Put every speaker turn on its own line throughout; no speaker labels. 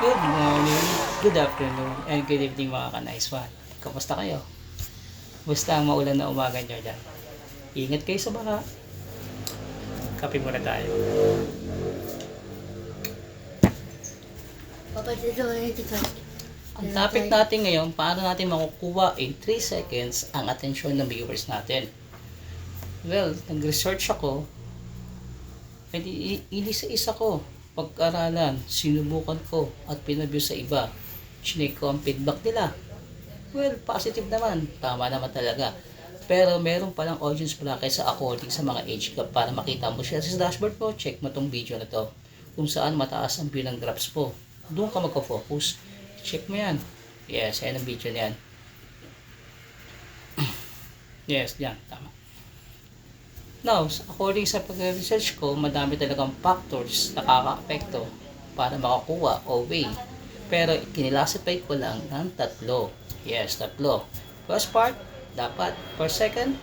Good morning, good afternoon, and good evening mga ka-nice one. Kamusta kayo? Basta ang maulan na umaga nyo dyan. Ingat kayo sa baka. Kape muna tayo. Ang topic natin ngayon, paano natin makukuha in 3 seconds ang atensyon ng viewers natin. Well, nag-research ako, at i- inisa-isa ko, pag-aralan, sinubukan ko, at pinabyo sa iba. Chinek ko ang feedback nila. Well, positive naman. Tama naman talaga. Pero meron palang audience bracket sa according sa mga age gap para makita mo siya sa dashboard mo. Check mo tong video na to. Kung saan mataas ang view ng graphs po. Doon ka magko-focus. Check mo yan. Yes, yan ang video na yan. yes, yan. Tama. Now, according sa pag-research ko, madami talagang factors na nakaka-apekto para makakuha o weigh. Pero kinilasify ko lang ng tatlo. Yes, tatlo. First part, dapat per second,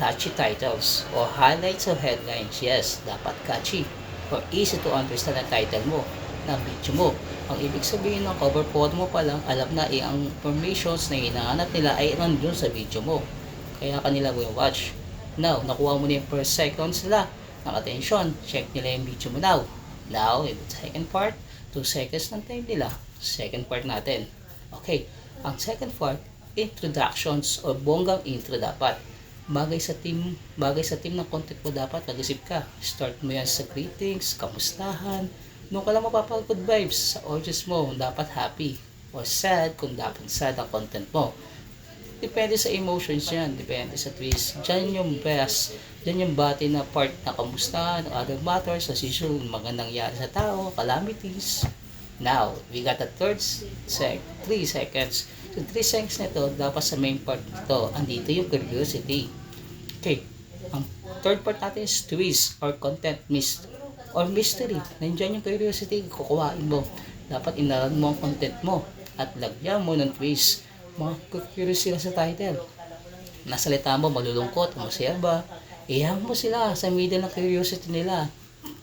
catchy titles o highlights of headlines. Yes, dapat catchy or easy to understand ang title mo ng video mo. Ang ibig sabihin ng cover photo mo pa lang, alam na eh, ang informations na hinahanap nila ay nandun sa video mo. Kaya kanila mo watch. Now, nakuha mo na yung per second sila ng. Check nila yung video mo now. Now, in the second part, 2 seconds ng time nila. Second part natin. Okay, ang second part, introductions o bonggang intro dapat. Bagay sa team, bagay sa team ng content mo dapat nag-isip ka. Start mo yan sa greetings, kamustahan. Doon ka lang mapapag good vibes sa audience mo. Dapat happy or sad kung dapat sad ang content mo. Depende sa emotions yan. Depende sa twist. Diyan yung best. Diyan yung bati na part na kamusta, other matters, as usual, mga nangyari sa tao, calamities. Now, we got the third sec, 3 seconds. So, 3 seconds nito, dapat sa main part nito, andito yung curiosity. Okay. Ang third part natin is twist or content mist or mystery. Nandiyan yung curiosity, kukuhain mo. Dapat inaral mo ang content mo at lagyan mo ng twist. Mga curious sila sa title. Nasalita mo, malulungkot, masaya ba? Iyan mo sila sa middle ng curiosity nila.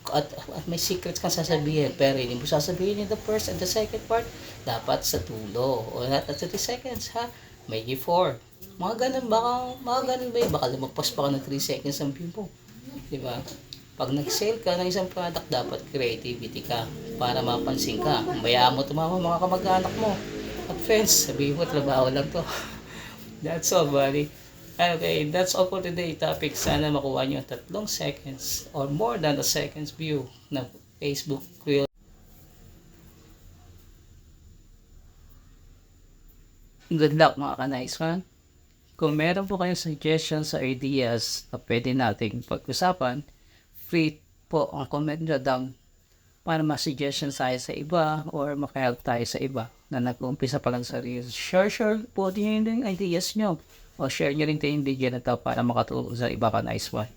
At, at may secrets kang sasabihin, pero hindi mo sasabihin in the first and the second part, dapat sa tulo. O not at 30 seconds, ha? May G4. Mga ganun, baka, mga ganun ba yun? Baka lumagpas pa ka ng 3 seconds ang view mo. Di ba? Pag nag-sale ka ng isang product, dapat creativity ka para mapansin ka. Bayaan mo tumama mga kamag-anak mo. At friends, sabihin mo, trabaho lang to. That's all, buddy. Okay, that's all for today topic. Sana makuha nyo ang tatlong seconds or more than a seconds view ng Facebook Reel. Good luck mga ka-nice one. Kung meron po kayong suggestions or ideas na pwede nating pag-usapan, free po ang comment nyo down para ma-suggestions tayo sa iba or makahelp tayo sa iba na nag-uumpisa pa lang sa Reels. Share, share po din yung ideas nyo o share nyo rin yung video na to para makatulong sa iba ka nice one.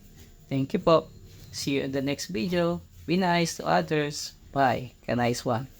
Thank you po. See you in the next video. Be nice to others. Bye. Ka nice one.